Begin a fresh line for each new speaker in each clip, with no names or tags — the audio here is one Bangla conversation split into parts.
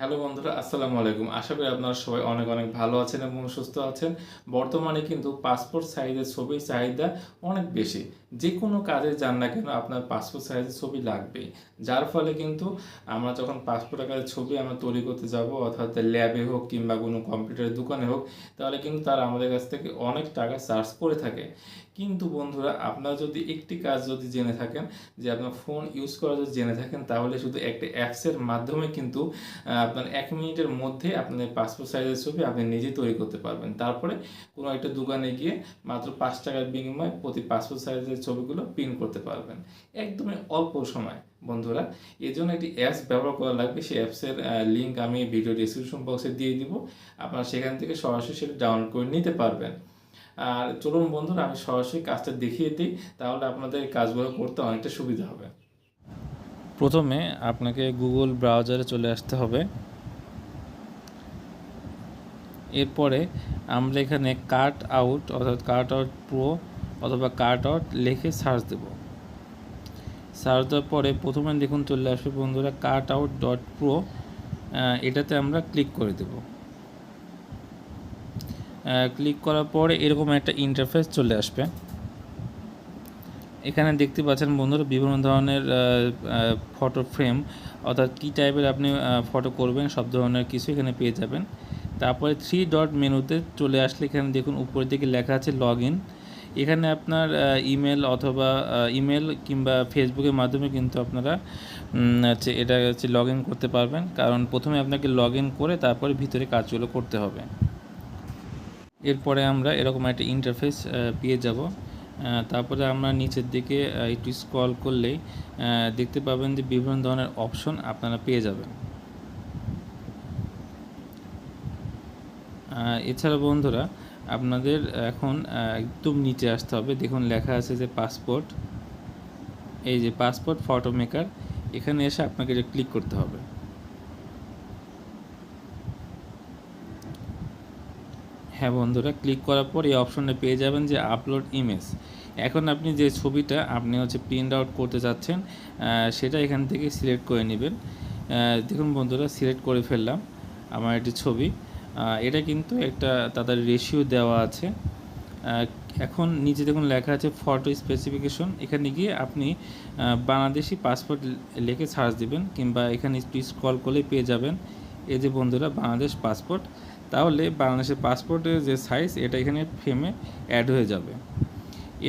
হ্যালো বন্ধুরা, আসসালামু আলাইকুম। আশা করি আপনারা সবাই অনেক অনেক ভালো আছেন এবং সুস্থ আছেন। বর্তমানে কিন্তু পাসপোর্ট সাইজের ছবির চাহিদা অনেক বেশি। যে কোনো কাজে যান না কেন আপনার পাসপোর্ট সাইজের ছবি লাগবেই। যার ফলে কিন্তু আমরা যখন পাসপোর্ট আকারের ছবি আমরা তৈরি করতে যাব, অর্থাৎ ল্যাবে হোক কিংবা কোনো কম্পিউটারের দোকানে হোক, তাহলে কিন্তু তারা আমাদের কাছ থেকে অনেক টাকা চার্জ করে থাকে। কিন্তু বন্ধুরা, আপনারা যদি একটি কাজ যদি জেনে থাকেন, যে আপনার ফোন ইউজ করা যদি জেনে থাকেন, তাহলে শুধু একটা অ্যাপসের মাধ্যমে কিন্তু আপনার এক মিনিটের মধ্যে আপনাদের পাসপোর্ট সাইজের ছবি আপনি নিজে তৈরি করতে পারবেন। তারপরে কোনো একটা দোকানে গিয়ে মাত্র পাঁচ টাকার বিনিময়ে প্রতি পাসপোর্ট সাইজের ছবিগুলো প্রিন্ট করতে পারবেন। একদমই অল্প সময়, বন্ধুরা। এই জন্য একটি অ্যাপস ব্যবহার করা লাগবে। সেই অ্যাপসের লিঙ্ক আমি ভিডিও ডিসক্রিপশন বক্সে দিয়ে দিব। আপনারা সেখান থেকে সরাসরি সেটা ডাউনলোড করে নিতে পারবেন। আর চলুন বন্ধুরা, আমি সরাসরি কাজটা দেখিয়ে দিই। তাহলে আপনাদের কাজগুলো করতে অনেকটা সুবিধা হবে। প্রথমে আপনাকে গুগল ব্রাউজারে চলে আসতে হবে। এরপরে আমরা এখানে কাট আউট অর্থাৎ কাট আউট প্রো অথবা কাট আউট লিখে সার্চ দেব। সার্চ দেওয়ার পরে প্রথমে দেখুন চলে আসবে বন্ধুরা কাট আউট ডট প্রো এটাতে আমরা ক্লিক করে দেব। ক্লিক করার পরে এরকম একটা ইন্টারফেস চলে আসবে। এখানে দেখতে পাচ্ছেন বন্ধুরা বিভিন্ন ধরনের ফটো ফ্রেম অর্থাৎ কী টাইপের আপনি ফটো করবেন, সব ধরনের কিছু এখানে পেয়ে যাবেন। তারপরে থ্রি ডট মেনুতে চলে আসলে এখানে দেখুন, উপরের দিকে লেখা আছে লগ ইন এখানে আপনার ইমেল অথবা ইমেল কিংবা ফেসবুকের মাধ্যমে কিন্তু আপনারা হচ্ছে এটা হচ্ছে লগ করতে পারবেন। কারণ প্রথমে আপনাকে লগ করে তারপরে ভিতরে কাজগুলো করতে হবে। এরপরে আমরা এরকম একটা ইন্টারফেস পেয়ে যাব। তারপরে আমরা নিচের দিকে একটু স্ক্রল করলেই দেখতে পাবেন যে বিভিন্ন ধরনের অপশন আপনারা পেয়ে যাবেন। এছাড়া বন্ধুরা, আপনাদের এখন একদম নিচে আসতে হবে। দেখুন, লেখা আছে যে পাসপোর্ট এই যে পাসপোর্ট ফটো মেকার এখানে এসে আপনাকে ক্লিক করতে হবে। হ্যাঁ বন্ধুরা ক্লিক করার পর এই অপশনে পেয়ে যাবেন যে আপলোড ইমেজ এখন আপনি যে ছবিটা, আপনি হচ্ছে প্রিন্ট আউট করতে চাচ্ছেন সেটা এখান থেকে সিলেক্ট করে নেবেন। দেখুন বন্ধুরা সিলেক্ট করে ফেললাম আমার একটি ছবি। এটা কিন্তু একটা তাদের রেশিও দেওয়া আছে। এখন নিচে দেখুন লেখা আছে ফটো স্পেসিফিকেশন এখানে গিয়ে আপনি বাংলাদেশি পাসপোর্ট লিখে সার্চ দিবেন কিংবা এখানে স্ক্রল করলে পেয়ে যাবেন। এই যে বন্ধুরা, বাংলাদেশ পাসপোর্ট তাহলে বাংলাদেশের পাসপোর্টের যে সাইজ এটা এখানে ফ্রেমে অ্যাড হয়ে যাবে।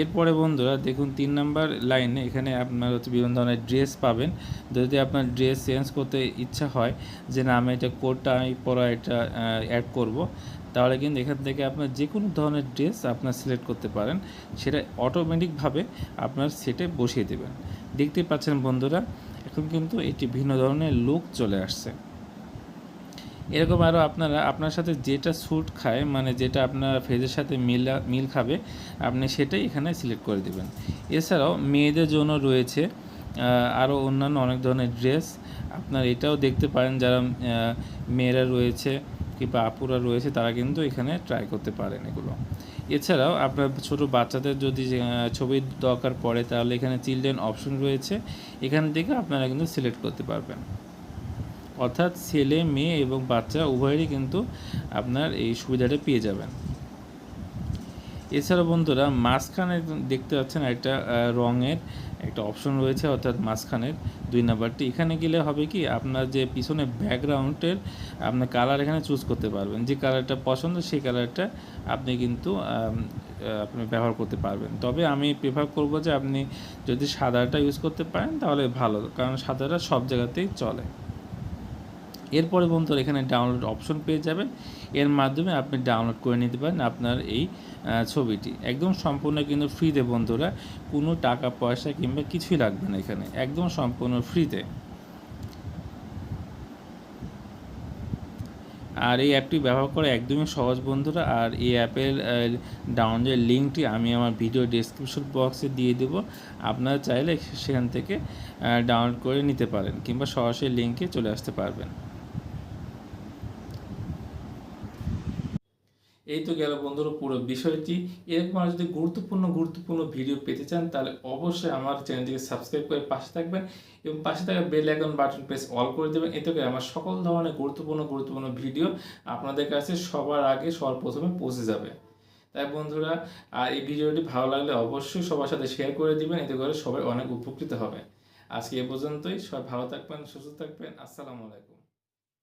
এরপরে বন্ধুরা, দেখুন তিন নাম্বার লাইনে এখানে আপনার হচ্ছে বিভিন্ন ধরনের ড্রেস পাবেন। যদি আপনার ড্রেস চেঞ্জ করতে ইচ্ছা হয়, যে না, আমি এটা কোডটা আমি পরা এটা অ্যাড করব, তাহলে কিন্তু এখান থেকে আপনার যে কোনো ধরনের ড্রেস আপনার সিলেক্ট করতে পারেন। সেটা অটোমেটিকভাবে আপনার সেটে বসিয়ে দেবেন। দেখতেই পাচ্ছেন বন্ধুরা, এখন কিন্তু এটি ভিন্ন ধরনের লুক চলে আসছে। এরকম আরও আপনারা, আপনার সাথে যেটা স্যুট খায় মানে যেটা আপনার ফেজের সাথে মিল মিল খাবে, আপনি সেটাই এখানে সিলেক্ট করে দেবেন। এছাড়াও মেয়েদের জন্য রয়েছে আরও অন্যান্য অনেক ধরনের ড্রেস আপনার এটাও দেখতে পারেন, যারা মেয়েরা রয়েছে কিংবা আপুরা রয়েছে, তারা কিন্তু এখানে ট্রাই করতে পারেন এগুলো। এছাড়াও আপনার ছোট বাচ্চাদের যদি ছবির দরকার পড়ে, তাহলে এখানে চিলড্রেন অপশন রয়েছে। এখান থেকে আপনারা কিন্তু সিলেক্ট করতে পারবেন। অর্থাৎ ছেলে, মেয়ে এবং বাচ্চা উভয়েরই কিন্তু আপনার এই সুবিধাটা পেয়ে যাবেন। এছাড়া বন্ধুরা, মাঝখানে দেখতে পাচ্ছেন একটা রঙের একটা অপশন রয়েছে, অর্থাৎ মাঝখানের দুই নাম্বারটি। এখানে গেলে হবে কি, আপনার যে পিছনে ব্যাকগ্রাউন্ডের আপনার কালার এখানে চুজ করতে পারবেন। যে কালারটা পছন্দ, সেই কালারটা আপনি কিন্তু আপনি ব্যবহার করতে পারবেন। তবে আমি প্রেফার করব যে আপনি যদি সাদাটা ইউজ করতে পারেন, তাহলে ভালো। কারণ সাদাটা সব জায়গাতেই চলে। এরপরে বন্ধুরা এখানে ডাউনলোড অপশন পেয়ে যাবেন। এর মাধ্যমে আপনি ডাউনলোড করে নিতে পারেন আপনার এই ছবিটি। একদম সম্পূর্ণ কিন্তু ফ্রিতে বন্ধুরা। কোনো টাকা, পয়সা কিংবা কিছুই লাগবে না এখানে। একদম সম্পূর্ণ ফ্রিতে আর এই অ্যাপটি ব্যবহার করা একদমই সহজ বন্ধুরা। আর এই অ্যাপের ডাউনলোডের লিঙ্কটি আমি আমার ভিডিও ডেসক্রিপশন বক্সে দিয়ে দেবো। আপনারা চাইলে সেখান থেকে ডাউনলোড করে নিতে পারেন কিংবা সরাসরি লিঙ্কে চলে আসতে পারবেন। এই তো গেল বন্ধুরা পুরো বিষয়টি। এরকম আর যদি গুরুত্বপূর্ণ গুরুত্বপূর্ণ ভিডিও পেতে চান, তাহলে অবশ্যই আমার চ্যানেলটিকে সাবস্ক্রাইব করে পাশে থাকবেন এবং পাশে থাকা bell icon button press all করে দেবেন। এতে করে আমার সকল ধরনের গুরুত্বপূর্ণ গুরুত্বপূর্ণ ভিডিও আপনাদের কাছে সবার আগে, সবার প্রথমে পৌঁছে যাবে। তাই বন্ধুরা, আর এই ভিডিওটি ভালো লাগলে অবশ্যই সবার সাথে শেয়ার করে দিবেন, এতে করে সবাই অনেক উপকৃত হবে। আজকে এ পর্যন্তই। সবাই ভালো থাকবেন, সুস্থ থাকবেন। আসসালামু আলাইকুম।